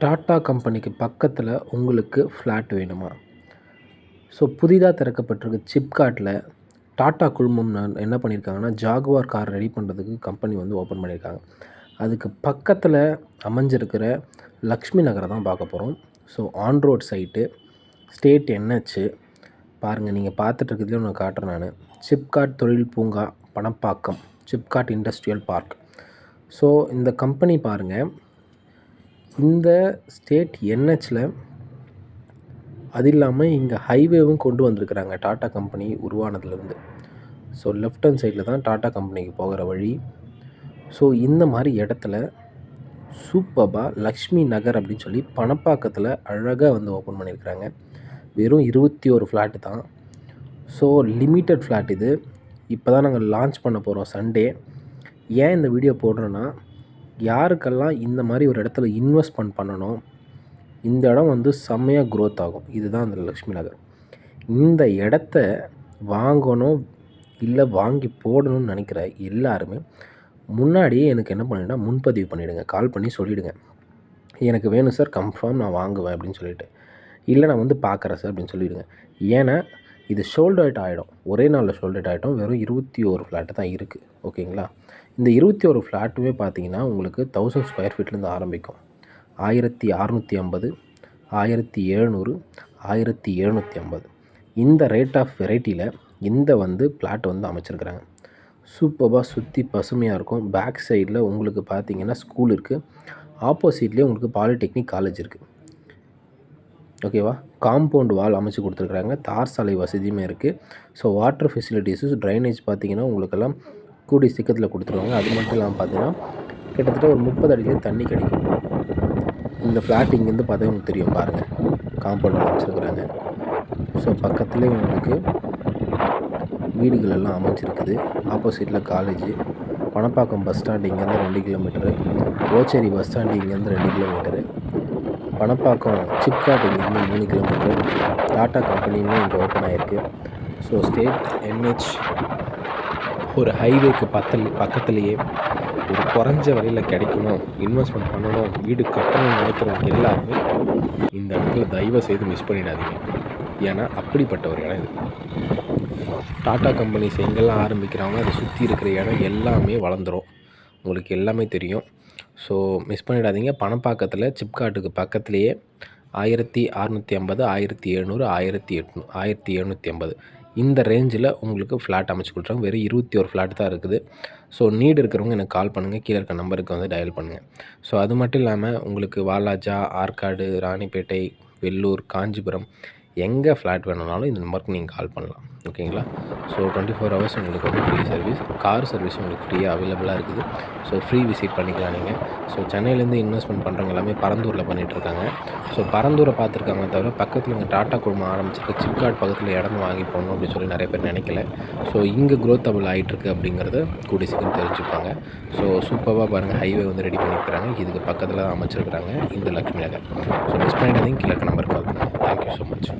Tata கம்பெனிக்கு பக்கத்தில் உங்களுக்கு ஃப்ளாட் வேணுமா? ஸோ புதிதாக திறக்கப்பட்டிருக்கு சிப்காட்டில் டாட்டா குழுமம் என்ன பண்ணியிருக்காங்கன்னா ஜாகுவார் கார் ரெடி பண்ணுறதுக்கு கம்பெனி வந்து ஓப்பன் பண்ணியிருக்காங்க அதுக்கு பக்கத்தில் அமைஞ்சிருக்கிற லக்ஷ்மி நகரை தான் பார்க்க போகிறோம் so on road side state NH பாருங்கள் நீங்கள் பார்த்துட்ருக்கிறதுல நான் காட்டுறேன் நான். சிப்காட் தொழில் பூங்கா Panapakkam SIPCOT industrial park so இந்த கம்பெனி பாருங்கள் இந்த ஸ்டேட் என்ஹெச்சில் அது இல்லாமல் இங்கே ஹைவேவும் கொண்டு வந்திருக்கிறாங்க. டாட்டா கம்பெனி உருவானதுலேருந்து. ஸோ லெஃப்ட் ஹேண்ட் சைடில் தான் டாட்டா கம்பெனிக்கு போகிற வழி. ஸோ இந்த மாதிரி இடத்துல சூப்பராக லக்ஷ்மி நகர் அப்படின்னு சொல்லி பணப்பாக்கத்தில் அழகாக வந்து ஓப்பன் பண்ணியிருக்கிறாங்க வெறும் இருபத்தி ஒரு ஃப்ளாட்டு தான். ஸோ லிமிட்டட் ஃப்ளாட் இது. இப்போ தான் நாங்கள் லான்ச் பண்ண போகிறோம் சண்டே ஏன் இந்த வீடியோ போடுறோன்னா யாருக்கெல்லாம் இந்த மாதிரி ஒரு இடத்துல இன்வெஸ்ட்மெண்ட் பண்ணணும் இந்த இடம் வந்து செம்மையாக க்ரோத் ஆகும். இதுதான் அந்த லக்ஷ்மி நகர். இந்த இடத்த வாங்கணும் இல்லை வாங்கி போடணும்னு நினைக்கிற எல்லாருமே முன்னாடியே எனக்கு என்ன பண்ணிவிட்டா முன்பதிவு பண்ணிவிடுங்க கால் பண்ணி சொல்லிவிடுங்க எனக்கு வேணும் சார் கன்ஃபார்ம் நான் வாங்குவேன் அப்படின்னு சொல்லிவிட்டு இல்லை நான் வந்து பார்க்குறேன் சார் அப்படின்னு சொல்லிவிடுங்க ஏன்னா இது ஷோல்ட் அவுட் ஆகிடும் ஒரே நாளில் ஷோல்ட் அவுட் ஆகிடும் வெறும் இருபத்தி ஒரு ஃப்ளாட்டு தான் இருக்குது ஓகேங்களா? இந்த இருபத்தி ஒரு ஃப்ளாட்டுமே பார்த்தீங்கன்னா உங்களுக்கு தௌசண்ட் ஸ்கொயர் ஃபீட்லேருந்து ஆரம்பிக்கும். ஆயிரத்தி அறநூற்றி ஐம்பது ஆயிரத்தி எழுநூறு ஆயிரத்தி எழுநூற்றி ஐம்பது. இந்த ரேட் ஆஃப் வெரைட்டியில் இந்த வந்து பிளாட் வந்து அமைச்சிருக்கிறாங்க. சூப்பராக சுற்றி பசுமையாக இருக்கும். பேக் சைடில் உங்களுக்கு பார்த்தீங்கன்னா ஸ்கூல் இருக்குது ஆப்போசிட்லேயே உங்களுக்கு பாலிடெக்னிக் காலேஜ் இருக்குது ஓகேவா? காம்பவுண்ட் வால் அமைச்சு கொடுத்துருக்குறாங்க. தார் சாலை வசதியுமே இருக்குது ஸோ வாட்டர் ஃபெசிலிட்டிஸு ட்ரைனேஜ் பார்த்திங்கன்னா உங்களுக்கெல்லாம் கூடி சீக்கிரத்தில் கொடுத்துருவாங்க. அது மட்டும் இல்லாமல் பார்த்தீங்கன்னா கிட்டத்தட்ட ஒரு முப்பது அடிக்கு தண்ணி கிடைக்கும். இந்த ஃப்ளாட் இங்கேருந்து பார்த்தா உங்களுக்கு தெரியும். பாருங்கள் காம்பவுண்ட் அமைச்சிருக்கிறாங்க. ஸோ பக்கத்துலேயே உங்களுக்கு வீடுகள் எல்லாம் அமைச்சிருக்குது ஆப்போசிட்டில் காலேஜு பணப்பாக்கம் பஸ் ஸ்டாண்டு இங்கேருந்து ரெண்டு கிலோமீட்டரு ஓச்சேரி பஸ் ஸ்டாண்டு இங்கேருந்து ரெண்டு கிலோமீட்டரு பணப்பாக்கம் சிப்காட் இங்கேருந்து மூணு கிலோமீட்டர். டாட்டா கம்பெனின்னு இங்கே ஓப்பன் ஆகிருக்கு ஸோ ஸ்டேட் என்ஹெச் ஒரு ஹைவேக்கு பத்தல் பக்கத்துலேயே ஒரு குறைஞ்ச விலையில் கிடைக்கணும். இன்வெஸ்ட்மெண்ட் பண்ணணும். வீடு கட்டணும்னு நினைக்கிறவங்க எல்லாருமே இந்த இடத்துல தயவு செய்து மிஸ் பண்ணிடாதீங்க. ஏன்னா அப்படிப்பட்ட ஒரு இடம் இது. டாட்டா கம்பெனிஸ் எங்கெல்லாம் ஆரம்பிக்கிறாங்களோ அதை சுற்றி இருக்கிற இடம் எல்லாமே வளர்ந்துடும் உங்களுக்கு எல்லாமே தெரியும். ஸோ மிஸ் பண்ணிடாதீங்க. பணப்பாக்கத்தில் சிப்காட்டுக்கு பக்கத்துலேயே ஆயிரத்தி அறநூற்றி ஐம்பது ஆயிரத்தி எழுநூறு ஆயிரத்தி எட்நூ ஆயிரத்தி எழுநூற்றி ஐம்பது. இந்த ரேஞ்சில் உங்களுக்கு ஃப்ளாட் அமைச்சு கொடுத்துருங்க வெறும் இருபத்தி ஒரு ஃப்ளாட் தான் இருக்குது. ஸோ நீடு இருக்கிறவங்க எனக்கு கால் பண்ணுங்கள் கீழே இருக்க நம்பருக்கு வந்து டயல் பண்ணுங்கள் ஸோ அது மட்டும் இல்லாமல் உங்களுக்கு வாலாஜா ஆற்காடு ராணிப்பேட்டை வெள்ளூர் காஞ்சிபுரம் எங்கே ஃப்ளாட் வேணுனாலும் இந்த நம்பருக்கு நீங்கள் கால் பண்ணலாம். ஓகேங்களா? ஸோ டுவெண்ட்டி ஃபோர் ஹவர்ஸ் உங்களுக்கு வந்து ஃப்ரீ சர்வீஸ் கார் சர்வீஸ் உங்களுக்கு ஃப்ரீயாக அவைலபிளாக இருக்குது. ஸோ ஃப்ரீ விசிட் பண்ணிக்கலாம் நீங்கள் ஸோ சென்னையிலேருந்து இன்வெஸ்ட்மெண்ட் பண்ணுறவங்க எல்லாமே பரந்தூரில் பண்ணிகிட்ருக்காங்க ஸோ பரந்தூரை பார்த்துருக்காங்க தவிர பக்கத்தில் இங்கே டாட்டா குழுமம் ஆரம்பிச்சிருக்கு. சிப்காட் பக்கத்தில் இடம் வாங்கி போகணும் அப்படின்னு சொல்லி நிறைய பேர் நினைக்கல. ஸோ இங்கே க்ரோத் அபிள் ஆகிட்டுருக்கு அப்படிங்கிறத கூடி சீக்கிரம் தெரிஞ்சுப்பாங்க. ஸோ சூப்பராக பாருங்கள் ஹைவே வந்து ரெடி பண்ணியிருக்கிறாங்க. இதுக்கு பக்கத்தில் தான் அமைச்சிருக்கிறாங்க இந்த லக்ஷ்மி நகர். ஸோ மிஸ் பண்ணிட்டு கீழே நம்பர் கால் பண்ணுங்கள் தேங்க்யூ ஸோ மச்